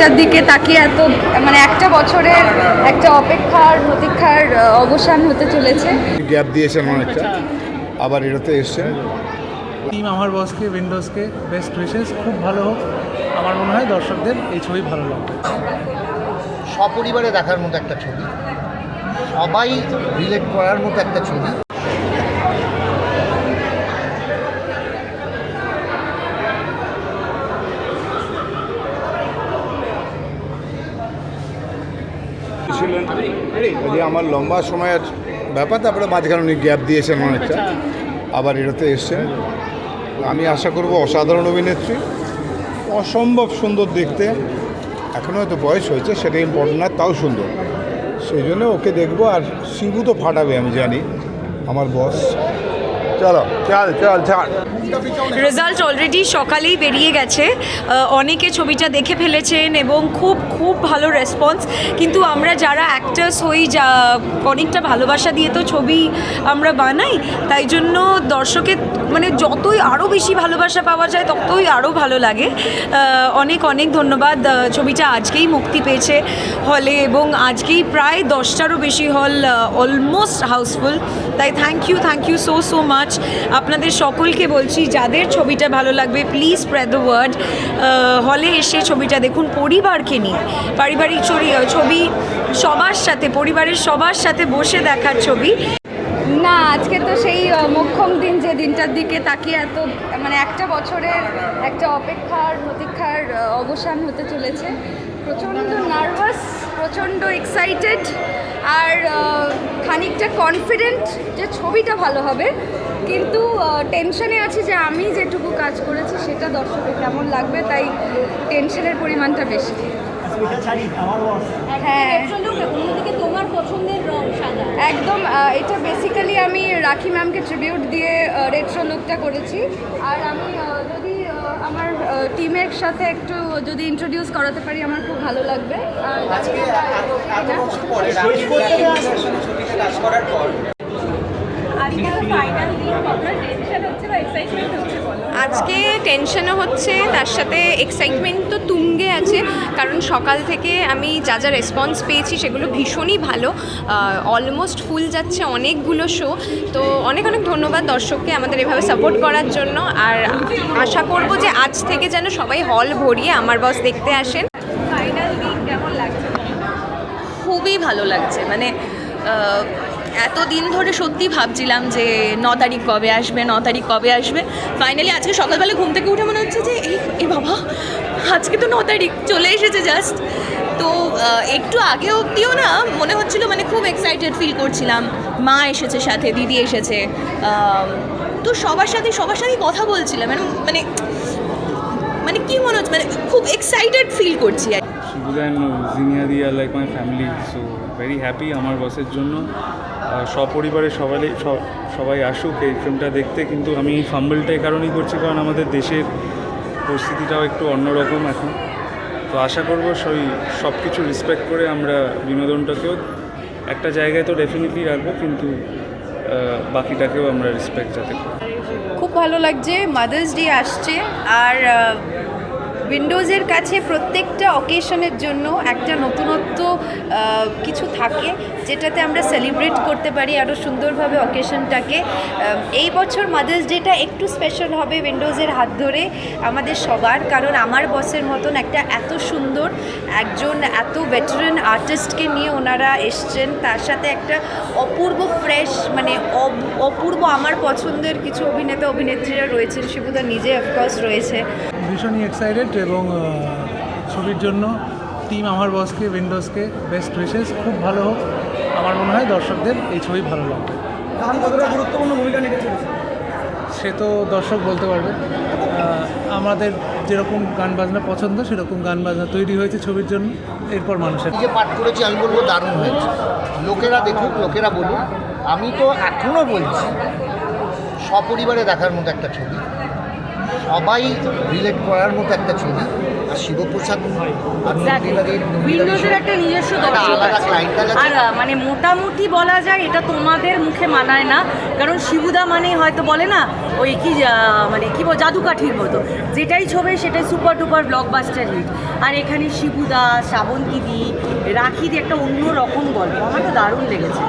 তার দিকে তাকিয়ে এত মানে একটা বছরের একটা অপেক্ষার প্রতীক্ষার অবসান হতে চলেছে। গ্যাপ দিয়েছেন অনেকটা। আবার এটাতে এসছেন। টিম আমার বসকে উইন্ডোজকে বেস্ট উইশেস খুব ভালো হোক। আমার মনে হয় দর্শকদের এই ছবি ভালো লাগবে। সপরিবারে দেখার মতো একটা ছবি। সবাই রিলেট করার মতো একটা ছবি। ছিলেন যে আমার লম্বা সময়ের ব্যাপার, তারপরে মাঝখানে উনি গ্যাপ দিয়েছেন অনেকটা। আবার এটাতে এসছেন। আমি আশা করব অসাধারণ অভিনেত্রী। অসম্ভব সুন্দর দেখতে। এখনও হয়তো বয়স হয়েছে সেটা ইম্পর্টেন্ট না, তাও সুন্দর। সেই জন্য ওকে দেখব, আর শিবু তো ফাটাবে, আমি জানি। আমার বস চলো, চল চল রেজাল্ট অলরেডি সকালেই বেরিয়ে গেছে। অনেকে ছবিটা দেখে ফেলেছেন এবং খুব খুব ভালো রেসপন্স কিন্তু আমরা যারা অ্যাক্টার্স হই, যা অনেকটা ভালোবাসা দিয়ে তো ছবি আমরা বানাই, তাই জন্য দর্শকের মানে যতই আরও বেশি ভালোবাসা পাওয়া যায়, ততই আরও ভালো লাগে। অনেক অনেক ধন্যবাদ। ছবিটা আজকেই মুক্তি পেয়েছে হলে এবং আজকেই প্রায় দশটারও বেশি হল অলমোস্ট হাউসফুল তাই thank you thank you so so much আপনাদের সকলকে বলছি, যাদের ছবিটা ভালো লাগবে প্লিজ স্প্রেড দ্য ওয়ার্ড হলে এসে ছবিটা দেখুন পরিবারকে নিয়ে। পারিবারিক ছবি- ছবি সবার সাথে, পরিবারের সবার সাথে বসে দেখার ছবি। না, আজকে তো সেই মোক্ষম দিন যে দিনটার দিকে তাকিয়ে এত মানে একটা বছরের একটা অপেক্ষার, প্রতীক্ষার অবসান হতে চলেছে। প্রচণ্ড নার্ভাস প্রচণ্ড এক্সাইটেড আর খানিকটা কনফিডেন্ট যে ছবিটা ভালো হবে। কিন্তু টেনশনে আছি যে আমি যেটুকু কাজ করেছি সেটা দর্শকের কেমন লাগবে তাই টেনশনের পরিমাণটা বেশি। হ্যাঁ। তোমার পছন্দের রং সাদা। একদম এটা বেসিক্যালি আমি রাখি ম্যামকে ট্রিবিউট দিয়ে রেট্রো লুকটা করেছি। আর আমি যদি টিমের সাথে একটু যদি ইন্ট্রোডিউস করাতে পারি আমার খুব ভালো লাগবে। আর আজকে টেনশনও হচ্ছে তার সাথে এক্সাইটমেন্ট তো তুঙ্গে আছে কারণ সকাল থেকে আমি যা যা রেসপন্স পেয়েছি সেগুলো ভীষণই ভালো। অলমোস্ট ফুল যাচ্ছে অনেকগুলো শো তো অনেক অনেক ধন্যবাদ দর্শককে আমাদের এভাবে সাপোর্ট করার জন্য। আর আশা করব যে আজ থেকে যেন সবাই হল ভরিয়ে আমার বস দেখতে আসেন। খুবই ভালো লাগছে। মানে আহ, এতদিন ধরে সত্যি ভাবছিলাম যে ন তারিখ কবে আসবে ন তারিখ কবে আসবে। ফাইনালি আজকে সকালবেলা ঘুম থেকে উঠে মনে হচ্ছে যে এই বাবা আজকে তো ন তারিখ চলে এসেছে জাস্ট তো একটু আগে অবধিও না মনে হচ্ছিল মানে খুব এক্সাইটেড ফিল করছিলাম। মা এসেছে সাথে দিদি এসেছে তো সবার সাথে সবার সাথে কথা বলছিলাম। মানে মানে মানে কি মনে হচ্ছে মানে খুব এক্সাইটেড ফিল করছি আর family, so very happy আমার বসের জন্য। সপরিবারে সবাই সবাই আসুক এই ফিল্মটা দেখতে, কিন্তু আমি ফাম্বলটা এই কারণেই করছি, কারণ আমাদের দেশের পরিস্থিতিটাও একটু অন্যরকম এখন। তো আশা করব সই সব কিছু রেসপেক্ট করে আমরা বিনোদনটাকেও একটা জায়গায় তো ডেফিনেটলি রাখব, কিন্তু বাকিটাকেও আমরা রেসপেক্ট যাতে খুব ভালো লাগছে মাদার্স ডে আসছে, আর উইন্ডোজের কাছে প্রত্যেকটা অকেশনের জন্য একটা নতুনত্ব কিছু থাকে যেটাতে আমরা সেলিব্রেট করতে পারি আরও সুন্দরভাবে অকেশনটাকে। এই বছর মাদার্স ডেটা একটু স্পেশাল হবে উইন্ডোজের হাত ধরে আমাদের সবার, কারণ আমার বসের মতন একটা এত সুন্দর একজন, এত ভেটারেন আর্টিস্টকে নিয়ে ওনারা এসছেন। তার সাথে একটা অপূর্ব ফ্রেশ মানে অপূর্ব আমার পছন্দের কিছু অভিনেতা, অভিনেত্রীরা রয়েছেন। শিবুদা নিজে অফকোর্স রয়েছে। ভীষণই এক্সাইটেড এবং ছবির জন্য টিম আমার বসকে উইন্ডোজকে বেস্ট উইশেস খুব ভালো হোক। আমার মনে হয় দর্শকদের এই ছবি ভালো লাগবে। সে তো দর্শক বলতে পারবে। আমাদের যেরকম গান বাজনা পছন্দ সেরকম গান বাজনা তৈরি হয়েছে ছবির জন্য। এরপর মানুষের যে পাঠ করেছি আমি বলব দারুণ হয়েছে। লোকেরা দেখুক লোকেরা বলুক। আমি তো এখনও বলছি সপরিবারে দেখার মতো একটা ছবি। সবাই রিলেট করার মতো একটা ছবি। আর শিবপ্রসাদ উইন্ডোজের একটা নিজস্ব। আর মানে মোটামুটি বলা যায় এটা তোমাদের মুখে মানায় না। কারণ শিবুদা মানেই হয়তো বলে না ওই কি মানে কি বল জাদুকাঠির মতো। যেটাই ছবে সেটাই সুপার ডুপার ব্লকবাস্টার হিট আর এখানে শিবুদা শ্রাবন্তীদি রাখিদি একটা অন্য রকম গল্প। আমার তো দারুণ লেগেছে।